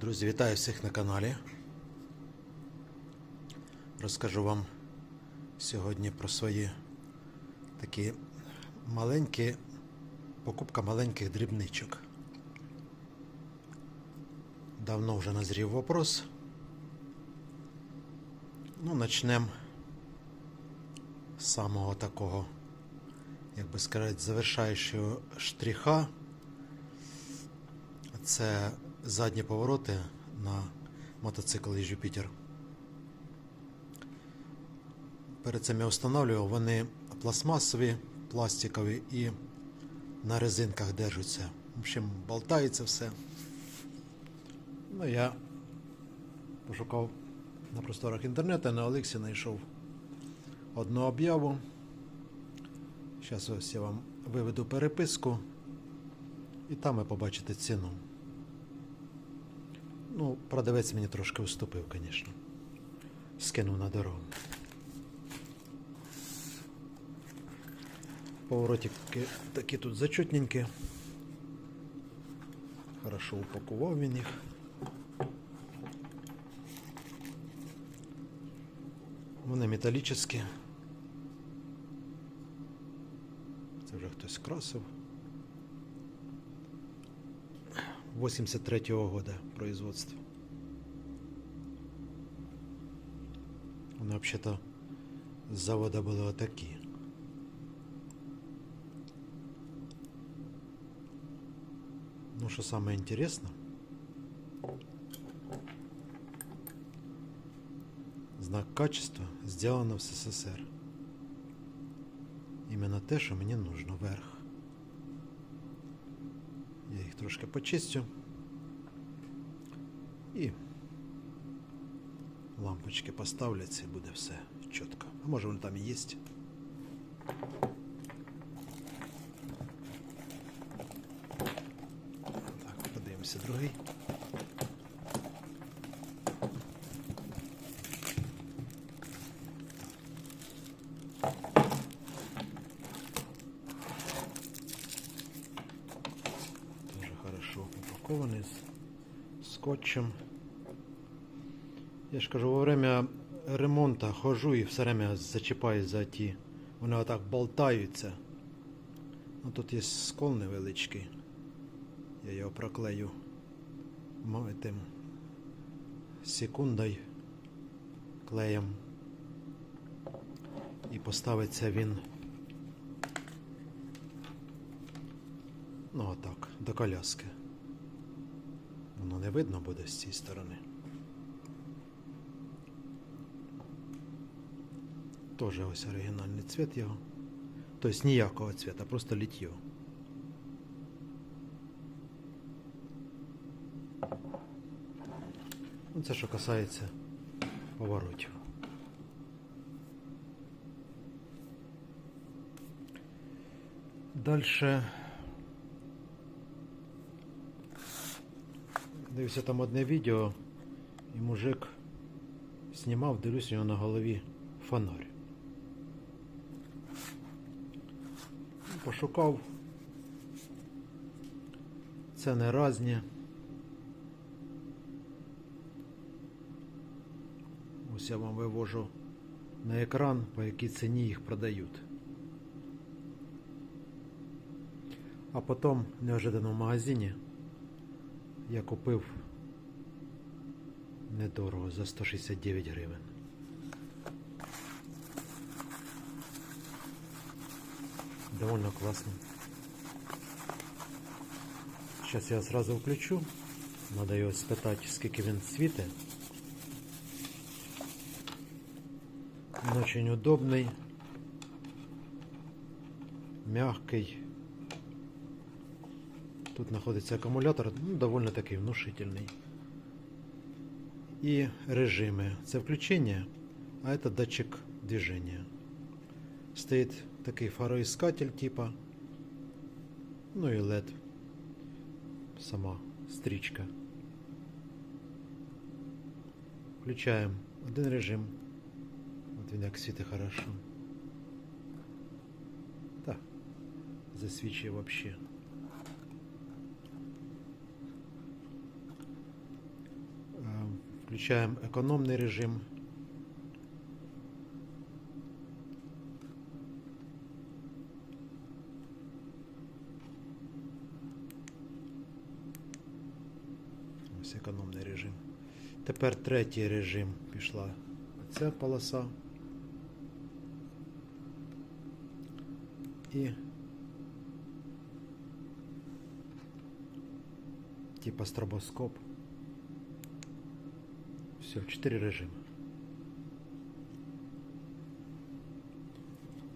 Друзі, вітаю всіх на каналі. Розкажу вам сьогодні про свої такі маленькі покупка маленьких дрібничок. Давно вже назрів вопрос. Ну, начнемо з самого такого, як би сказати, завершаючого штриха. Це задні повороти на мотоциклі Jupiter. Перед цим я встановлював, вони пластмасові, пластикові і на резинках держаться. В общем, болтається все. Ну, я пошукав на просторах інтернету, на Олексі знайшов одну об'яву. Зараз ось я вам виведу переписку, і там ви побачите ціну. Ну, продавець мені трошки уступив, звісно. Скинув на дорогу. Поворотики такі тут зачутненькі. Хорошо упакував він їх. Вони металічні. Це вже хтось красив. 83-го года производства. Вони вообще-то з завода були отакі. Ну, что самое интересное, знак качества сделано в СССР. Именно те, що мені нужно вверх. Я їх трошки почистю. І лампочки поставляться і буде все чітко. А може вони там і є. Так, подивимося другий. Упакованный с скотчем. Я ж кажу, во время ремонту хожу і все время зачіпаю за ті. Вони отак болтаються. Ну тут є скол невеличкий. Я його проклею тим секундою клеєм. І поставиться він. Ну отак, до коляски. Не видно буде з цієї сторони. Тоже ось оригінальний цвет його. Тобто ніякого цвета, просто літьо. Ну, це що касається поворотів. Дальше. Дивився там одне відео, і мужик знімав, дивлюсь, у нього на голові фонарь. Пошукав. Це не разні. Ось я вам вивожу на екран, по якій ціні їх продають. А потім неожиданно в магазині я купив недорого за 169 гривень. Довольно классно. Сейчас я сразу включу. Надо його спитати, скільки він світить. Він очень удобний, мягкий. Тут знаходиться акумулятор, ну, довольно такий внушительний. І режими. Це включення, а це датчик движения. Стоїть такий фароіскатель типа. Ну і LED. Сама стрічка. Включаємо один режим. От він як світить хорошо. Так, засвічує вообще. Включаємо економний режим. Ось економний режим. Тепер третій режим пішла. Ця полоса. І типа стробоскоп. Все, чотири режими.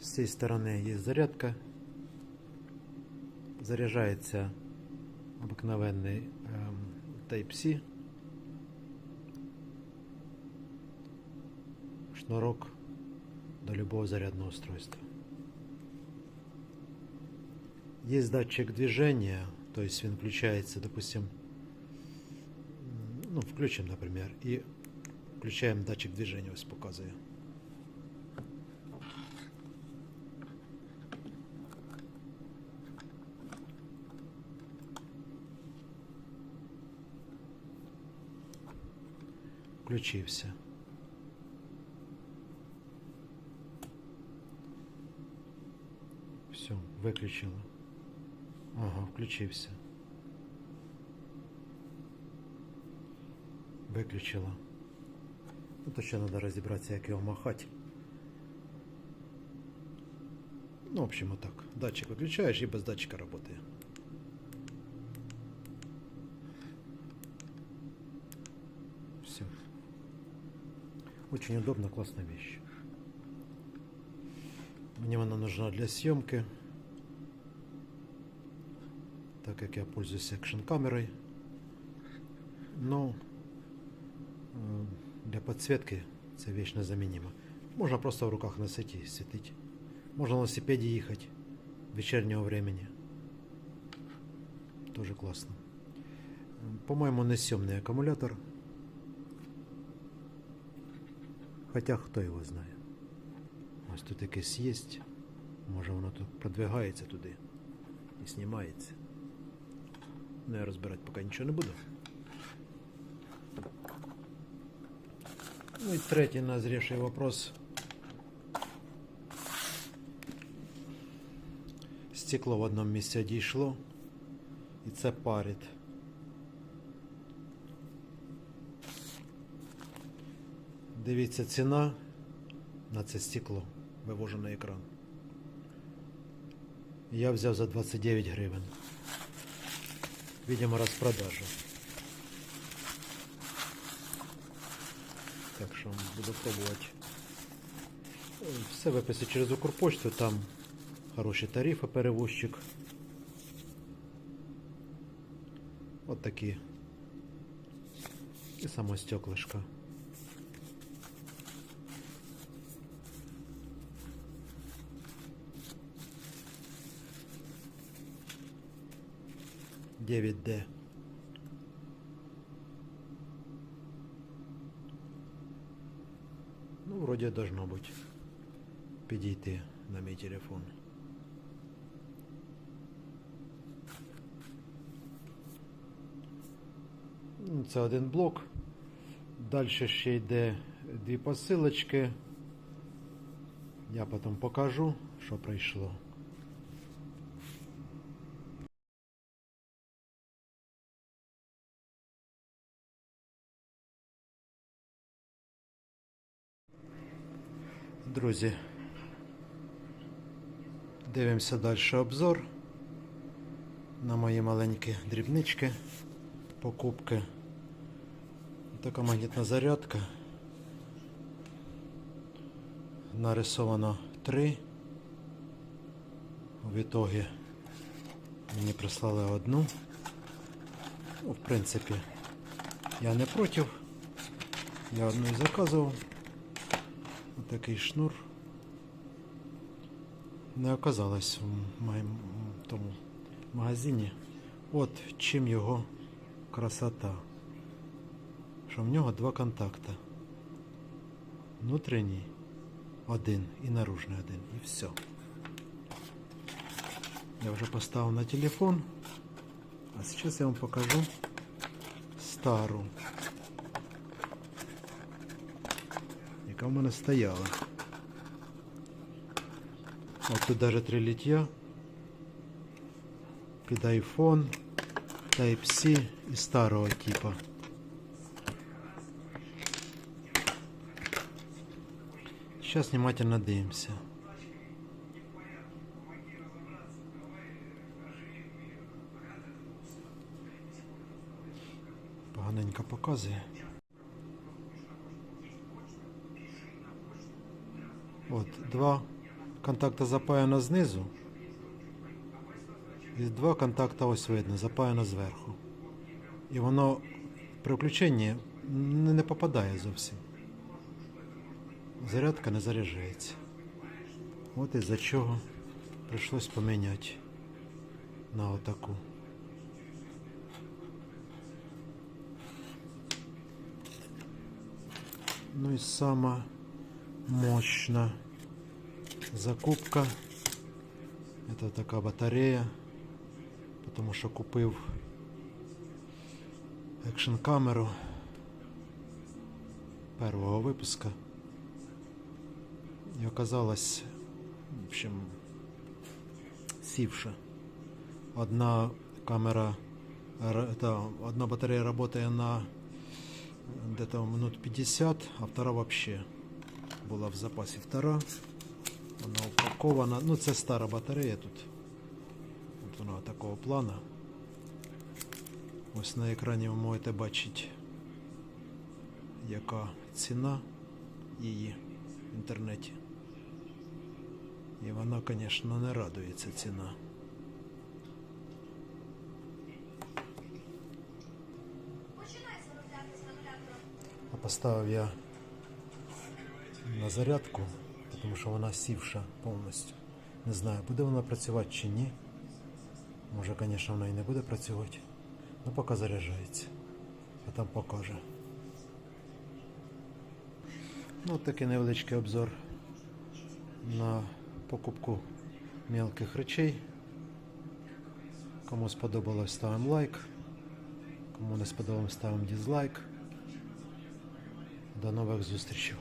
З цієї сторони є зарядка. Заряджається обикновенний ем, Type-C. Шнурок до любого зарядного устройства. Есть датчик движения, то есть он включается, допустим, м, ну, включим, например, и включаем датчик движения, ось показываю. Включився. Все, виключила. Ага, включився. Виключила. Ну, то ще треба розібратися, як його махати. Ну, в общем, отак. Датчик виключаєш і без датчика працює. Все. Очень удобно, классная вещь. Мне она нужна для съемки, так как я пользуюсь экшн камерой. Но э, для подсветки це вещь незаменима. Можно просто в руках носить и светить. Можно на велосипеде ехать вечернего времени. Тоже классно. Э, По-моему, несъемный аккумулятор. Хотя хто його знає. Ось тут якесь є. Може воно тут продвигається туди і знімається. Ну, я розбирати поки нічого не буду. Ну і третій назрівший вопрос. Стекло в одному місці дійшло. І це парить. Дивіться ціна на це стекло. Вивожу на екран. Я взяв за 29 гривень. Видимо, розпродажу. Так що буду пробувати. Все виписати через Укрпочту, там хороші тарифи, перевозчик. От такі. І само стеклишко. Девять Д. Ну, вроде должно быть. Підійти на мій телефон. Ну, Це один блок. Далі ще йде дві посилочки. Я потім покажу, що прийшло. Друзі, дивимося далі обзор на мої маленькі дрібнички, покупки. Така магнітна зарядка. Нарисовано три. В ітогі мені прислали одну. Ну, в принципі, я не проти. Я одну і заказував. Отакий шнур. Не оказалось в моєму тому магазині. От чим його красота. Що в нього два контакти. Внутрішній один і наружний один. І все. Я вже поставив на телефон. А зараз я вам покажу стару. В мене стояла. От тут даже три ліття. Під iPhone, Type-C і старого типа. Сейчас внимательно дивимося. Поганенько показує. От, два контакти запаяно знизу. І два контакти ось видно, запаяно зверху. І воно при включенні не попадає зовсім. Зарядка не заряджається. От із-за чого прийшлось поміняти на отаку. Ну і сама мощна закупка. Это така батарея, тому що купив екшн камеру першого випуска. І оказалось, в общем, сівша. Одна камера, ра- та, одна батарея работає на где-то минут 50, а втора вообще була в запасі втора. Вона упакована. Ну, це стара батарея тут. От вона такого плана. Ось на екрані ви можете бачити, яка ціна її в інтернеті. І вона, звісно, не радує ця ціна. А поставив я на зарядку, тому що вона сівша повністю. Не знаю, буде вона працювати чи ні. Може, звісно, вона і не буде працювати. Ну, поки заряджається. А там покаже. Ну, такий невеличкий обзор на покупку мелких речей. Кому сподобалось, ставимо лайк. Кому не сподобалось, ставимо дизлайк. До нових зустрічей.